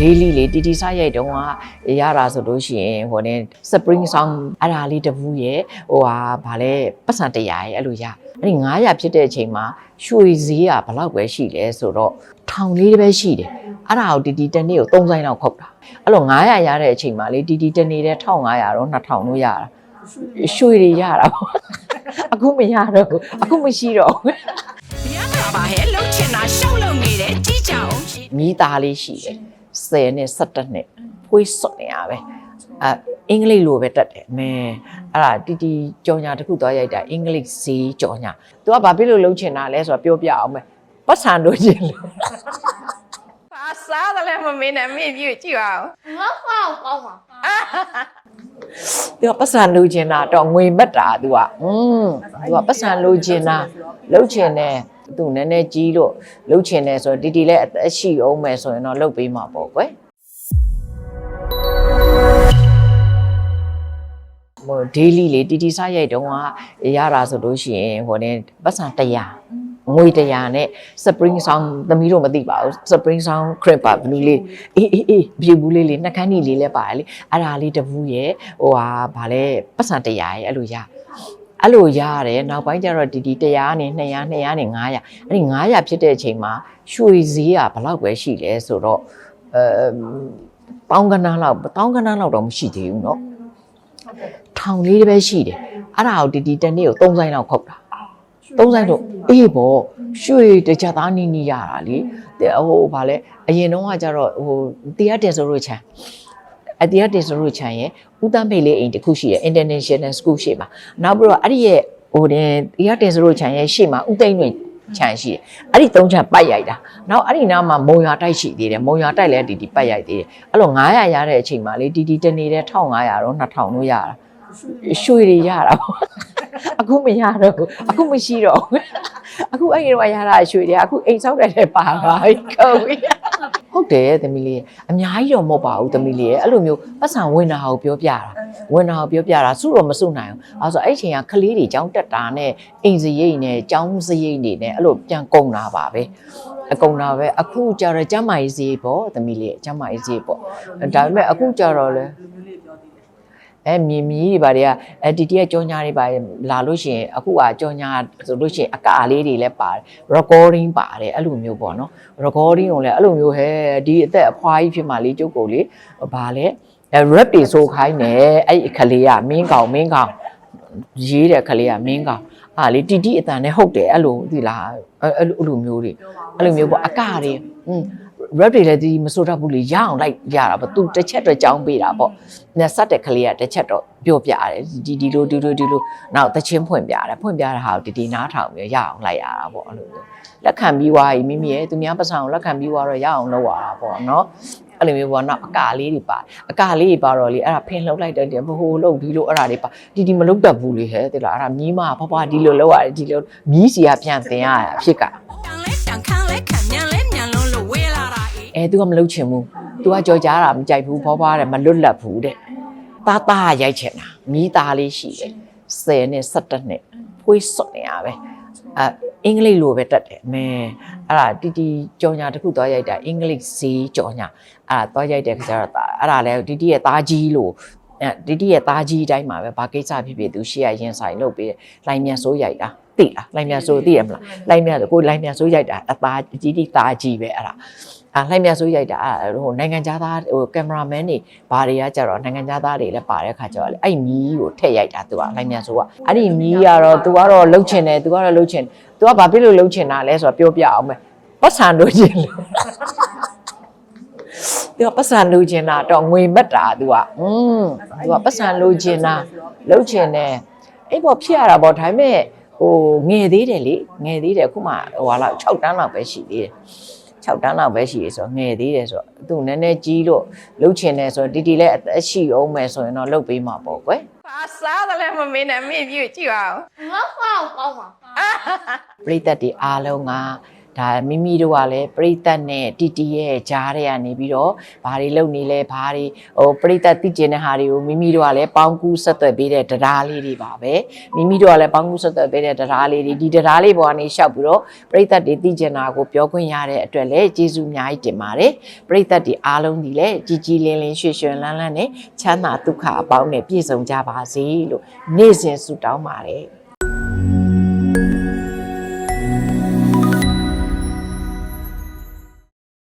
daily လေးတီတီစရိုက်တုံးကရတာဆိုလို့ရှိရင်ဟိုနေ spring song အဲ့ဒါလေးတစ်ဘူးရဲ့ဟိုဟာဗာလဲပတ်စံ100ရဲ့အဲ့လိုရအဲ့ဒီ900ဖြစ်တဲ့အချိန်မှာရွှေဈေးကဘယ်လောက်ပဲရှိလဲဆိုတော့ထောင်လေးတစ်ပဲရှိတယ်အဲ့ဒါကိုတီတီတစ်နေ့ကို3ဆိုင်လောက်ခုတ်တာအဲ့လို900ရတဲ့အချိန်မှာလေတီတီတစ်နေ့တည်း1500တော့2000လို့ရတာရွှေတွေရတာပေါ့အခုမရတော့ဘူးအခုမရှိတော့ဘူးရတာပါဟဲ့လှုပ်ချင်တာရှောက်လုံနေတယ်ကြီးကြအောင်ရှင်မိသားလေးရှိတယ် 10နဲ့17နှစ်ဖွေးစွတ်နေရပဲအအင်္ဂလိပ်လိုပဲတက်တယ်မဲအဲ့ဒါတီတီကြော်ညာတခုသွားရိုက်တာအင်္ဂလိပ်ဈေးကြော်ညာ तू ကဘာဖြစ်လို့လုံးချင်တာလဲဆိုတော့ပြောပြအောင်မဲပတ်စံလို့ချင်လို့ဘာစားတယ်လဲမမင်းနဲ့မင်းပြည့်ကြည့်ပါဦးငါ့ဖောက်ပေါ့ပါသူကပတ်စံလိုချင်တာတော့ငွေမက်တာသူကอืมသူကပတ်စံလိုချင်တာလုတ်ချင်တယ် သူနည်းနည်းကြီးလို့လုံးချင်တယ်ဆိုတော့တီတီလည်းအသက်ရှိအောင်မယ်ဆိုရင်တော့လုပ်ပေးမှာပေါ့ကွယ်ဟို daily လေးတီတီစရိုက်တုံးကရတာဆိုလို့ရှိရင်ဟိုနေပတ်စံ100ငွေ100နဲ့ spring song သမီးတို့မသိပါဘူး spring song crib ပါဘလူးလေးအေးအေးအေးပြေဘူးလေးလေးနှက်ခမ်းကြီးလေးလည်းပါတယ်လေအဲ့ဒါလေးတစ်ဘူးရဲ့ဟိုဟာဗာလဲပတ်စံ100ရဲ့အဲ့လိုရ အဲ့လိုရတယ်နောက်ပိုင်းကျတော့ဒီဒီ100နဲ့200 200နဲ့900အဲ့ဒီ900ဖြစ်တဲ့အချိန်မှာရွှေဈေးကဘယ်လောက်ပဲရှိလဲဆိုတော့အဲပေါင်းကနားလောက်တောင်းကနားလောက်တော့မရှိသေးဘူးเนาะထောင်လေးတစ်ပဲရှိတယ်အဲ့ဒါကိုဒီဒီတစ်နေ့ကို3ဆိုင်လောက်ခုတ်တာ သုံးဆိုင်တော့အေးပေါ့ရွှေတကြသားနီးနီးရတာလေတဲ့ဟိုဗာလဲအရင်တော့ကကျတော့ဟိုတရားတင်ဆိုလို့ချမ်း အတရားတင်ဆိုလို့ချမ်းရဲ့ဦးတန်းမိတ်လေးအိမ်တစ်ခုရှိရဲ့ international school ရှိမှာနောက်ပြီးတော့အဲ့ဒီရဲ့ဟိုတင်တရားတင်ဆိုလို့ချမ်းရဲ့ရှေ့မှာဦးသိန်းတွင်ချမ်းရှိတယ်အဲ့ဒီသုံးချမ်းပတ်ရိုက်တာနောက်အဲ့ဒီနားမှာမုံရွာတိုက်ရှိသေးတယ်မုံရွာတိုက်လည်းဒီဒီပတ်ရိုက်သေးတယ်အဲ့လို900ရတဲ့အချိန်မှာလေဒီဒီတနေတဲ့1500တော့2000လို့ရတာရွှေတွေရတာပေါ့အခုမရတော့ဘူးအခုမရှိတော့ဘူးအခုအဲ့ဒီတော့ရတာရွှေတွေကအခုအိမ်ဆောက်တဲ့ထဲပါပါကုန်ပြီ ဟုတ်တယ်သမီးလေးအများကြီးတော့မဟုတ်ပါဘူးသမီးလေးရဲ့အဲ့လိုမျိုးပတ်စံဝင်တာကိုပြောပြတာဝင်တာကိုပြောပြတာစုတော့မစုနိုင်ဘူးအဲဆိုအဲ့ဒီချိန်ကကလေးတွေចောင်းတက်တာနဲ့အိမ်စရိတ်နဲ့ចောင်းစရိတ်တွေနဲ့အဲ့လိုပြန်ကုန်တာပါပဲအကုန်တာပဲအခုကျတော့ကျမ်းမာရေးစရိတ်ပေါ့သမီးလေးကျမ်းမာရေးစရိတ်ပေါ့ဒါပေမဲ့အခုကျတော့လေ အဲမြင်မြည်တွေဘာတွေကအဲတီတီကကြောညာတွေပါလာလို့ရှိရင်အခုကကြောညာဆိုလို့ရှိရင်အကလေးတွေလည်းပါတယ် recording ပါတယ်အဲ့လိုမျိုးပေါ့နော် recording ကိုလည်းအဲ့လိုမျိုးဟဲ့ဒီအသက်အဖွားကြီးဖြစ်မှလေးကျုပ်ကိုလေဘာလဲအဲ rap တွေဆိုခိုင်းတယ်အဲ့ဒီခလေးကမင်းကောင်မင်းကောင်ရေးတဲ့ခလေးကမင်းကောင်အာလေတီတီအတန်နဲ့ဟုတ်တယ်အဲ့လိုဒီလားအဲ့အဲ့လိုအဲ့လိုမျိုးတွေအဲ့လိုမျိုးပေါ့အကတွေอืม rap တွေလည်းဒီမဆိုတတ်ဘူးလေရအောင်လိုက်ရတာပေါ့သူတစ်ချက်တော့ကြောင်းပေးတာပေါ့ညဆက်တဲ့ကလေးကတစ်ချက်တော့ပြောပြတယ်ဒီဒီလိုဒီလိုဒီလိုနောက်တချင်းဖွင့်ပြတယ်ဖွင့်ပြတဲ့ဟာကိုဒီဒီနားထောင်ပြီးရအောင်လိုက်ရတာပေါ့အဲ့လိုမျိုးလက်ခံပြီးွားရင်မိမိရဲ့သူများပတ်စံကိုလက်ခံပြီးွားတော့ရအောင်လုပ်ရတာပေါ့နော်အဲ့လိုမျိုးပေါ့နော်အကာလေးတွေပါအကာလေးတွေပါတော့လေအဲ့ဒါဖင်လှုပ်လိုက်တဲ့ဘဟိုလှုပ်ဒီလိုအဲ့ဒါတွေပါဒီဒီမလှုပ်တတ်ဘူးလေဟဲ့တိလားအဲ့ဒါမြီးမဖွားဖွားဒီလိုလှုပ်ရတယ်ဒီလိုမြီးစီကပြန်တင်ရတာအဖြစ်က တာအေးအဲ तू ကမလုပ်ချင်ဘူး तू ကကြော်ကြားတာမကြိုက်ဘူးဖွားဖွားတယ်မလွတ်လပ်ဘူးတဲ့သားသားရိုက်ချင်တာမိသားလေးရှိတယ်10နဲ့17နဲ့ဖွေးစွတ်နေရပဲအဲအင်္ဂလိပ်လိုပဲတတ်တယ်အမဲအဲ့ဒါတီတီကြော်ညာတစ်ခုသွားရိုက်တာအင်္ဂလိပ်ဈေးကြော်ညာအဲ့ဒါသွားရိုက်တဲ့ခါကျတော့အဲ့ဒါလည်းတီတီရဲ့သားကြီးလို့အဲတီတီရဲ့သားကြီးအတိုင်းမှာပဲဘာကိစ္စဖြစ်ဖြစ်သူရှေ့ရရင်ဆိုင်လုပ်ပြီးလိုင်းမြန်ဆိုးရိုက်တာ သိလားလိုင်မြန်ဆိုသိရမလားလိုင်မြန်ဆိုကိုလိုင်မြန်ဆိုရိုက်တာအသားကြီးကြီးသားကြီးပဲအဲ့ဒါအာလှိုက်မြဆိုးရိုက်တာဟိုနိုင်ငံသားသားဟိုကင်မရာမန်တွေဘာတွေကကြတော့နိုင်ငံသားတွေလည်းပါတဲ့ခါကြတော့လေအဲ့မီးကိုထည့်ရိုက်တာသူကလှိုက်မြဆိုးကအဲ့ဒီမီးကတော့ तू ကတော့လှုပ်ချင်တယ် तू ကတော့လှုပ်ချင် तू ကဘာဖြစ်လို့လှုပ်ချင်တာလဲဆိုတော့ပြောပြအောင်မယ်ပတ်စံလိုချင်လို့ तू ကပတ်စံလိုချင်တာတော့ငွေမက်တာ तू ကอืม तू ကပတ်စံလိုချင်တာလှုပ်ချင်တယ်အဲ့ပေါ်ဖြစ်ရတာပေါ့ဒါပေမဲ့ ဟိုငယ်သေးတယ်လေငယ်သေးတယ်အခုမှဟိုဟာလောက်6တန်းလောက်ပဲရှိသေးတယ်6တန်းလောက်ပဲရှိရဆိုတော့ငယ်သေးတယ်ဆိုတော့သူနည်းနည်းကြီးလို့လှုပ်ချင်တယ်ဆိုတော့တီတီလည်းအသက်ရှိအောင်မယ်ဆိုရင်တော့လှုပ်ပေးမှာပေါ့ကွယ်ပါစားတယ်လည်းမမင်းနဲ့မင်းပြည့်ကြည့်အောင်ငါဟောင်းကောင်းပါပရိသတ်တွေအားလုံးက ဒါမိမိတို့ကလည်းပြိတ္တနဲ့တီတီရဲ့ကြားထဲကနေပြီးတော့ဘာတွေလုပ်နေလဲဘာတွေဟိုပြိတ္တသိကျင်တဲ့ဟာတွေကိုမိမိတို့ကလည်းပေါင်းကူးဆက်သွယ်ပေးတဲ့တရားလေးတွေပါပဲမိမိတို့ကလည်းပေါင်းကူးဆက်သွယ်ပေးတဲ့တရားလေးတွေဒီတရားလေးပေါ်ကနေရှောက်ပြီးတော့ပြိတ္တတွေသိကျင်တာကိုပြောခွင့်ရတဲ့အတွက်လည်းကျေးဇူးအများကြီးတင်ပါတယ်ပြိတ္တတွေအားလုံးဒီလည်းကြည်ကြည်လင်းလင်းရွှေရွှင်လန်းလန်းနဲ့ချမ်းသာဒုက္ခအပေါင်းနဲ့ပြည့်စုံကြပါစေလို့နေ့စဉ်ဆုတောင်းပါတယ်